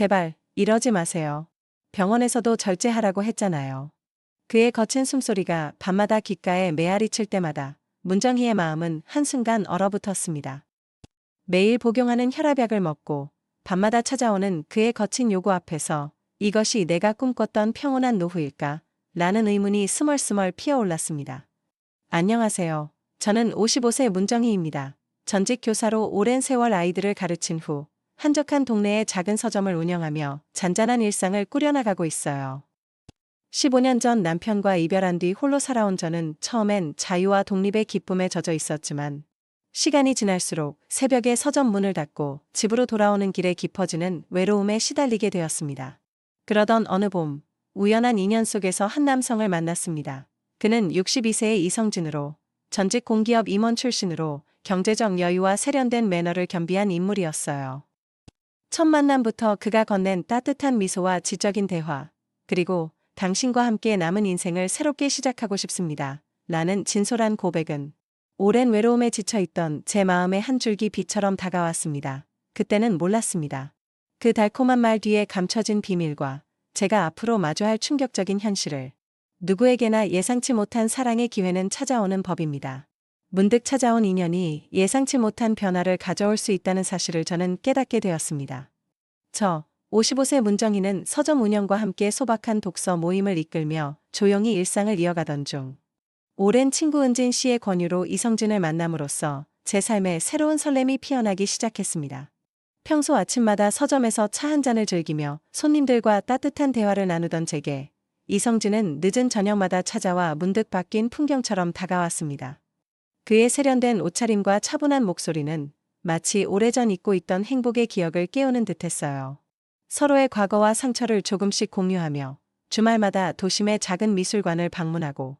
제발, 이러지 마세요. 병원에서도 절제하라고 했잖아요. 그의 거친 숨소리가 밤마다 귓가에 메아리 칠 때마다 문정희의 마음은 한순간 얼어붙었습니다. 매일 복용하는 혈압약을 먹고 밤마다 찾아오는 그의 거친 요구 앞에서 이것이 내가 꿈꿨던 평온한 노후일까? 라는 의문이 스멀스멀 피어올랐습니다. 안녕하세요. 저는 55세 문정희입니다. 전직 교사로 오랜 세월 아이들을 가르친 후 한적한 동네의 작은 서점을 운영하며 잔잔한 일상을 꾸려나가고 있어요. 15년 전 남편과 이별한 뒤 홀로 살아온 저는 처음엔 자유와 독립의 기쁨에 젖어 있었지만 시간이 지날수록 새벽에 서점 문을 닫고 집으로 돌아오는 길에 깊어지는 외로움에 시달리게 되었습니다. 그러던 어느 봄, 우연한 인연 속에서 한 남성을 만났습니다. 그는 62세의 이성진으로 전직 공기업 임원 출신으로 경제적 여유와 세련된 매너를 겸비한 인물이었어요. 첫 만남부터 그가 건넨 따뜻한 미소와 지적인 대화, 그리고 당신과 함께 남은 인생을 새롭게 시작하고 싶습니다. 라는 진솔한 고백은 오랜 외로움에 지쳐있던 제 마음의 한 줄기 빛처럼 다가왔습니다. 그때는 몰랐습니다. 그 달콤한 말 뒤에 감춰진 비밀과 제가 앞으로 마주할 충격적인 현실을 누구에게나 예상치 못한 사랑의 기회는 찾아오는 법입니다. 문득 찾아온 인연이 예상치 못한 변화를 가져올 수 있다는 사실을 저는 깨닫게 되었습니다. 저, 55세 문정희는 서점 운영과 함께 소박한 독서 모임을 이끌며 조용히 일상을 이어가던 중 오랜 친구 은진 씨의 권유로 이성진을 만남으로써 제 삶에 새로운 설렘이 피어나기 시작했습니다. 평소 아침마다 서점에서 차 한 잔을 즐기며 손님들과 따뜻한 대화를 나누던 제게 이성진은 늦은 저녁마다 찾아와 문득 바뀐 풍경처럼 다가왔습니다. 그의 세련된 옷차림과 차분한 목소리는 마치 오래전 잊고 있던 행복의 기억을 깨우는 듯했어요. 서로의 과거와 상처를 조금씩 공유하며 주말마다 도심의 작은 미술관을 방문하고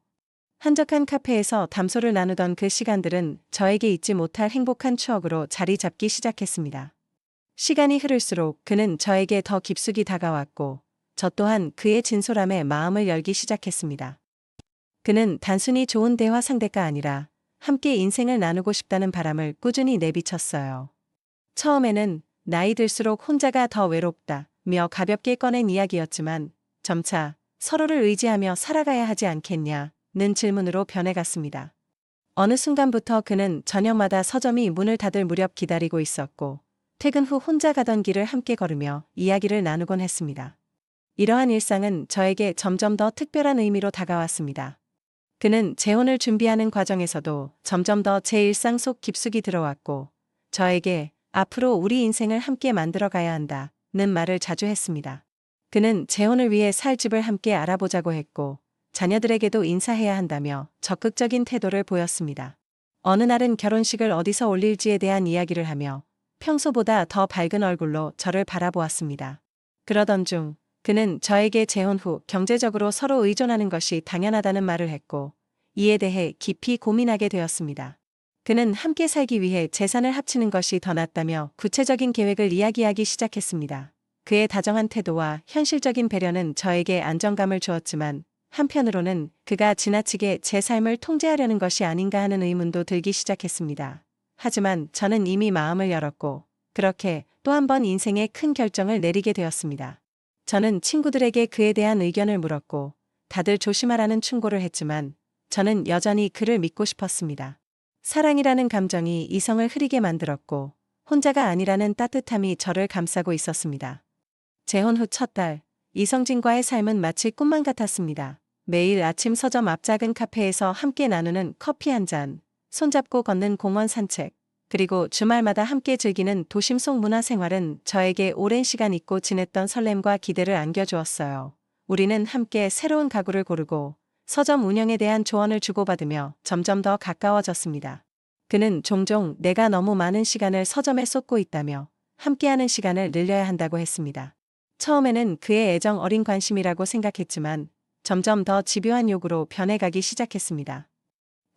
한적한 카페에서 담소를 나누던 그 시간들은 저에게 잊지 못할 행복한 추억으로 자리 잡기 시작했습니다. 시간이 흐를수록 그는 저에게 더 깊숙이 다가왔고 저 또한 그의 진솔함에 마음을 열기 시작했습니다. 그는 단순히 좋은 대화 상대가 아니라 함께 인생을 나누고 싶다는 바람을 꾸준히 내비쳤어요. 처음에는 나이 들수록 혼자가 더 외롭다 며 가볍게 꺼낸 이야기였지만 점차 서로를 의지하며 살아가야 하지 않겠냐 는 질문으로 변해갔습니다. 어느 순간부터 그는 저녁마다 서점이 문을 닫을 무렵 기다리고 있었고 퇴근 후 혼자 가던 길을 함께 걸으며 이야기를 나누곤 했습니다. 이러한 일상은 저에게 점점 더 특별한 의미로 다가왔습니다. 그는 재혼을 준비하는 과정에서도 점점 더 제 일상 속 깊숙이 들어왔고 저에게 앞으로 우리 인생을 함께 만들어 가야 한다. 는 말을 자주 했습니다. 그는 재혼을 위해 살 집을 함께 알아보자고 했고 자녀들에게도 인사해야 한다며 적극적인 태도를 보였습니다. 어느 날은 결혼식을 어디서 올릴지에 대한 이야기를 하며 평소보다 더 밝은 얼굴로 저를 바라보았습니다. 그러던 중 그는 저에게 재혼 후 경제적으로 서로 의존하는 것이 당연하다는 말을 했고 이에 대해 깊이 고민하게 되었습니다. 그는 함께 살기 위해 재산을 합치는 것이 더 낫다며 구체적인 계획을 이야기하기 시작했습니다. 그의 다정한 태도와 현실적인 배려는 저에게 안정감을 주었지만 한편으로는 그가 지나치게 제 삶을 통제하려는 것이 아닌가 하는 의문도 들기 시작했습니다. 하지만 저는 이미 마음을 열었고 그렇게 또 한 번 인생의 큰 결정을 내리게 되었습니다. 저는 친구들에게 그에 대한 의견을 물었고 다들 조심하라는 충고를 했지만 저는 여전히 그를 믿고 싶었습니다. 사랑이라는 감정이 이성을 흐리게 만들었고 혼자가 아니라는 따뜻함이 저를 감싸고 있었습니다. 재혼 후 첫 달, 이성진과의 삶은 마치 꿈만 같았습니다. 매일 아침 서점 앞 작은 카페에서 함께 나누는 커피 한 잔, 손잡고 걷는 공원 산책, 그리고 주말마다 함께 즐기는 도심 속 문화 생활은 저에게 오랜 시간 잊고 지냈던 설렘과 기대를 안겨주었어요. 우리는 함께 새로운 가구를 고르고 서점 운영에 대한 조언을 주고받으며 점점 더 가까워졌습니다. 그는 종종 내가 너무 많은 시간을 서점에 쏟고 있다며 함께하는 시간을 늘려야 한다고 했습니다. 처음에는 그의 애정 어린 관심이라고 생각했지만 점점 더 집요한 요구로 변해가기 시작했습니다.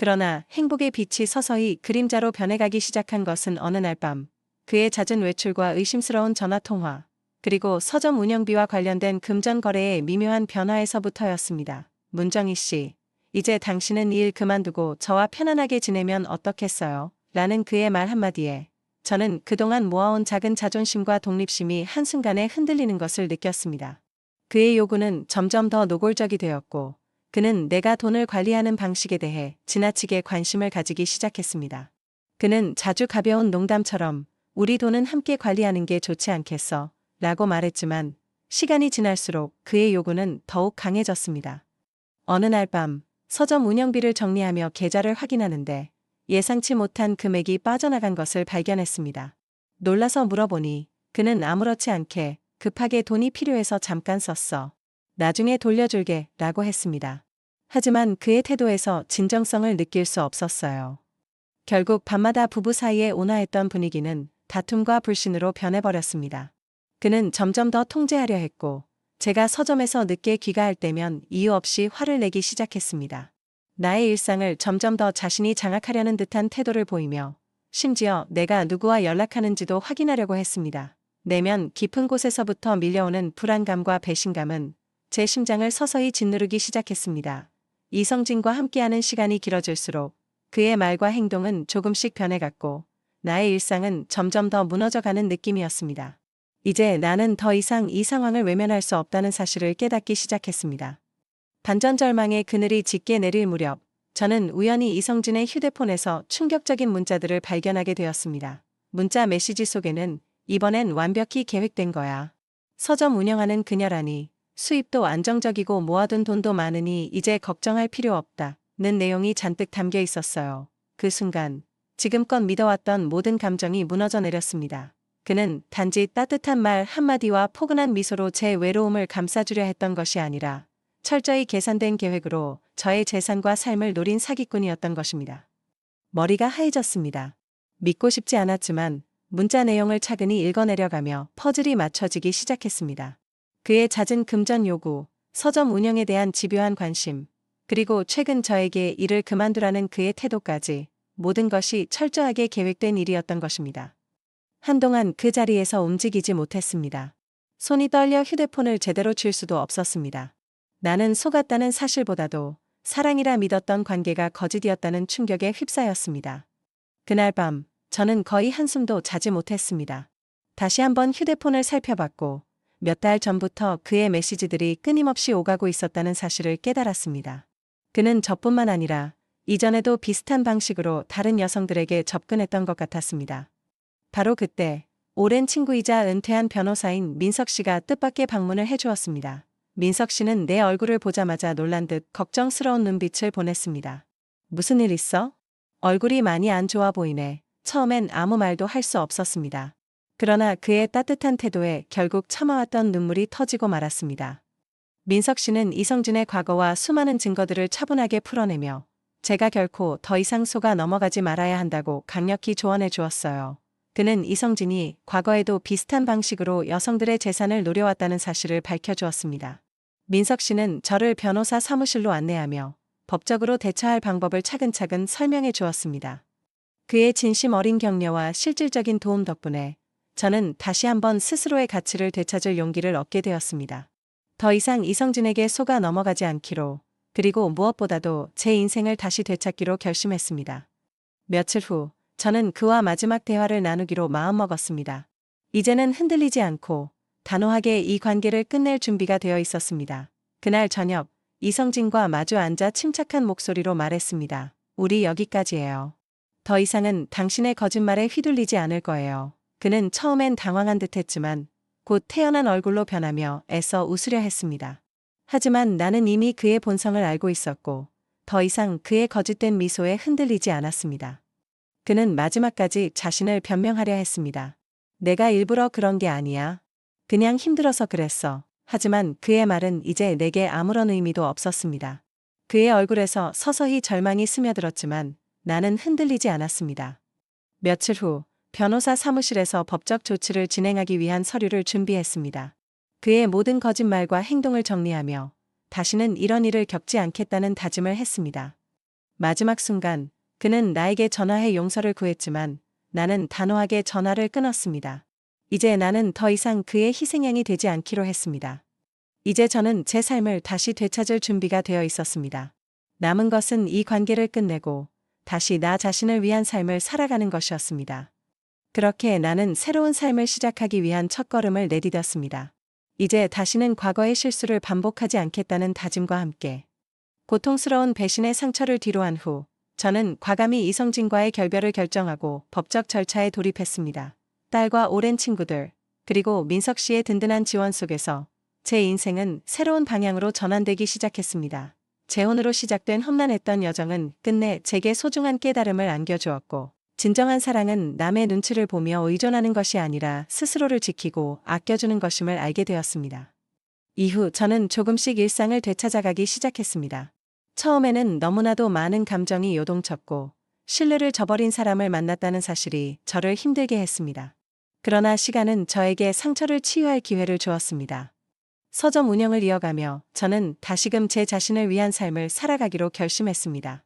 그러나 행복의 빛이 서서히 그림자로 변해가기 시작한 것은 어느 날 밤 그의 잦은 외출과 의심스러운 전화통화 그리고 서점 운영비와 관련된 금전 거래의 미묘한 변화에서부터였습니다. 문정희 씨, 이제 당신은 일 그만두고 저와 편안하게 지내면 어떻겠어요? 라는 그의 말 한마디에 저는 그동안 모아온 작은 자존심과 독립심이 한순간에 흔들리는 것을 느꼈습니다. 그의 요구는 점점 더 노골적이 되었고, 그는 내가 돈을 관리하는 방식에 대해 지나치게 관심을 가지기 시작했습니다. 그는 자주 가벼운 농담처럼 우리 돈은 함께 관리하는 게 좋지 않겠어? 라고 말했지만 시간이 지날수록 그의 요구는 더욱 강해졌습니다. 어느 날 밤 서점 운영비를 정리하며 계좌를 확인하는데 예상치 못한 금액이 빠져나간 것을 발견했습니다. 놀라서 물어보니 그는 아무렇지 않게 급하게 돈이 필요해서 잠깐 썼어. 나중에 돌려줄게 라고 했습니다. 하지만 그의 태도에서 진정성을 느낄 수 없었어요. 결국 밤마다 부부 사이에 온화했던 분위기는 다툼과 불신으로 변해버렸습니다. 그는 점점 더 통제하려 했고, 제가 서점에서 늦게 귀가할 때면 이유 없이 화를 내기 시작했습니다. 나의 일상을 점점 더 자신이 장악하려는 듯한 태도를 보이며, 심지어 내가 누구와 연락하는지도 확인하려고 했습니다. 내면 깊은 곳에서부터 밀려오는 불안감과 배신감은 제 심장을 서서히 짓누르기 시작했습니다. 이성진과 함께하는 시간이 길어질수록 그의 말과 행동은 조금씩 변해갔고 나의 일상은 점점 더 무너져가는 느낌이었습니다. 이제 나는 더 이상 이 상황을 외면할 수 없다는 사실을 깨닫기 시작했습니다. 반전절망의 그늘이 짙게 내릴 무렵 저는 우연히 이성진의 휴대폰에서 충격적인 문자들을 발견하게 되었습니다. 문자 메시지 속에는 이번엔 완벽히 계획된 거야. 서점 운영하는 그녀라니 수입도 안정적이고 모아둔 돈도 많으니 이제 걱정할 필요 없다. 는 내용이 잔뜩 담겨 있었어요. 그 순간 지금껏 믿어왔던 모든 감정이 무너져 내렸습니다. 그는 단지 따뜻한 말 한마디와 포근한 미소로 제 외로움을 감싸주려 했던 것이 아니라 철저히 계산된 계획으로 저의 재산과 삶을 노린 사기꾼이었던 것입니다. 머리가 하얘졌습니다. 믿고 싶지 않았지만 문자 내용을 차근히 읽어내려가며 퍼즐이 맞춰지기 시작했습니다. 그의 잦은 금전 요구, 서점 운영에 대한 집요한 관심, 그리고 최근 저에게 일을 그만두라는 그의 태도까지 모든 것이 철저하게 계획된 일이었던 것입니다. 한동안 그 자리에서 움직이지 못했습니다. 손이 떨려 휴대폰을 제대로 쥘 수도 없었습니다. 나는 속았다는 사실보다도 사랑이라 믿었던 관계가 거짓이었다는 충격에 휩싸였습니다. 그날 밤 저는 거의 한숨도 자지 못했습니다. 다시 한번 휴대폰을 살펴봤고 몇 달 전부터 그의 메시지들이 끊임없이 오가고 있었다는 사실을 깨달았습니다. 그는 저뿐만 아니라 이전에도 비슷한 방식으로 다른 여성들에게 접근했던 것 같았습니다. 바로 그때 오랜 친구이자 은퇴한 변호사인 민석 씨가 뜻밖의 방문을 해주었습니다. 민석 씨는 내 얼굴을 보자마자 놀란 듯 걱정스러운 눈빛을 보냈습니다. 무슨 일 있어? 얼굴이 많이 안 좋아 보이네. 처음엔 아무 말도 할 수 없었습니다. 그러나 그의 따뜻한 태도에 결국 참아왔던 눈물이 터지고 말았습니다. 민석 씨는 이성진의 과거와 수많은 증거들을 차분하게 풀어내며 제가 결코 더 이상 속아 넘어가지 말아야 한다고 강력히 조언해 주었어요. 그는 이성진이 과거에도 비슷한 방식으로 여성들의 재산을 노려왔다는 사실을 밝혀주었습니다. 민석 씨는 저를 변호사 사무실로 안내하며 법적으로 대처할 방법을 차근차근 설명해 주었습니다. 그의 진심 어린 격려와 실질적인 도움 덕분에 저는 다시 한번 스스로의 가치를 되찾을 용기를 얻게 되었습니다. 더 이상 이성진에게 속아 넘어가지 않기로 그리고 무엇보다도 제 인생을 다시 되찾기로 결심했습니다. 며칠 후 저는 그와 마지막 대화를 나누기로 마음먹었습니다. 이제는 흔들리지 않고 단호하게 이 관계를 끝낼 준비가 되어 있었습니다. 그날 저녁 이성진과 마주 앉아 침착한 목소리로 말했습니다. 우리 여기까지예요. 더 이상은 당신의 거짓말에 휘둘리지 않을 거예요. 그는 처음엔 당황한 듯 했지만 곧 태연한 얼굴로 변하며 애써 웃으려 했습니다. 하지만 나는 이미 그의 본성을 알고 있었고 더 이상 그의 거짓된 미소에 흔들리지 않았습니다. 그는 마지막까지 자신을 변명하려 했습니다. 내가 일부러 그런 게 아니야. 그냥 힘들어서 그랬어. 하지만 그의 말은 이제 내게 아무런 의미도 없었습니다. 그의 얼굴에서 서서히 절망이 스며들었지만 나는 흔들리지 않았습니다. 며칠 후 변호사 사무실에서 법적 조치를 진행하기 위한 서류를 준비했습니다. 그의 모든 거짓말과 행동을 정리하며 다시는 이런 일을 겪지 않겠다는 다짐을 했습니다. 마지막 순간 그는 나에게 전화해 용서를 구했지만 나는 단호하게 전화를 끊었습니다. 이제 나는 더 이상 그의 희생양이 되지 않기로 했습니다. 이제 저는 제 삶을 다시 되찾을 준비가 되어 있었습니다. 남은 것은 이 관계를 끝내고 다시 나 자신을 위한 삶을 살아가는 것이었습니다. 그렇게 나는 새로운 삶을 시작하기 위한 첫걸음을 내디뎠습니다. 이제 다시는 과거의 실수를 반복하지 않겠다는 다짐과 함께 고통스러운 배신의 상처를 뒤로한 후 저는 과감히 이성진과의 결별을 결정하고 법적 절차에 돌입했습니다. 딸과 오랜 친구들, 그리고 민석 씨의 든든한 지원 속에서 제 인생은 새로운 방향으로 전환되기 시작했습니다. 재혼으로 시작된 험난했던 여정은 끝내 제게 소중한 깨달음을 안겨주었고, 진정한 사랑은 남의 눈치를 보며 의존하는 것이 아니라 스스로를 지키고 아껴주는 것임을 알게 되었습니다. 이후 저는 조금씩 일상을 되찾아가기 시작했습니다. 처음에는 너무나도 많은 감정이 요동쳤고, 신뢰를 저버린 사람을 만났다는 사실이 저를 힘들게 했습니다. 그러나 시간은 저에게 상처를 치유할 기회를 주었습니다. 서점 운영을 이어가며 저는 다시금 제 자신을 위한 삶을 살아가기로 결심했습니다.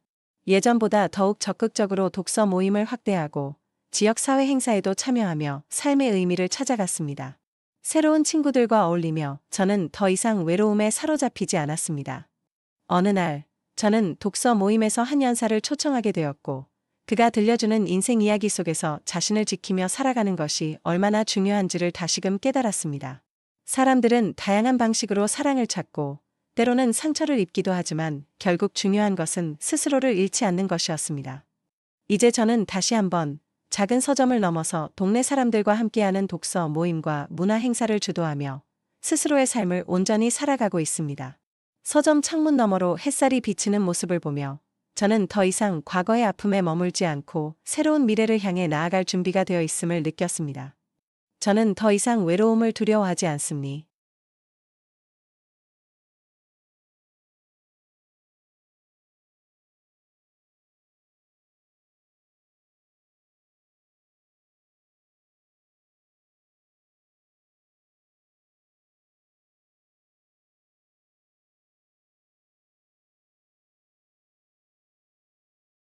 예전보다 더욱 적극적으로 독서 모임을 확대하고 지역 사회 행사에도 참여하며 삶의 의미를 찾아갔습니다. 새로운 친구들과 어울리며 저는 더 이상 외로움에 사로잡히지 않았습니다. 어느 날, 저는 독서 모임에서 한 연사를 초청하게 되었고, 그가 들려주는 인생 이야기 속에서 자신을 지키며 살아가는 것이 얼마나 중요한지를 다시금 깨달았습니다. 사람들은 다양한 방식으로 사랑을 찾고, 때로는 상처를 입기도 하지만 결국 중요한 것은 스스로를 잃지 않는 것이었습니다. 이제 저는 다시 한번 작은 서점을 넘어서 동네 사람들과 함께하는 독서 모임과 문화 행사를 주도하며 스스로의 삶을 온전히 살아가고 있습니다. 서점 창문 너머로 햇살이 비치는 모습을 보며 저는 더 이상 과거의 아픔에 머물지 않고 새로운 미래를 향해 나아갈 준비가 되어 있음을 느꼈습니다. 저는 더 이상 외로움을 두려워하지 않습니.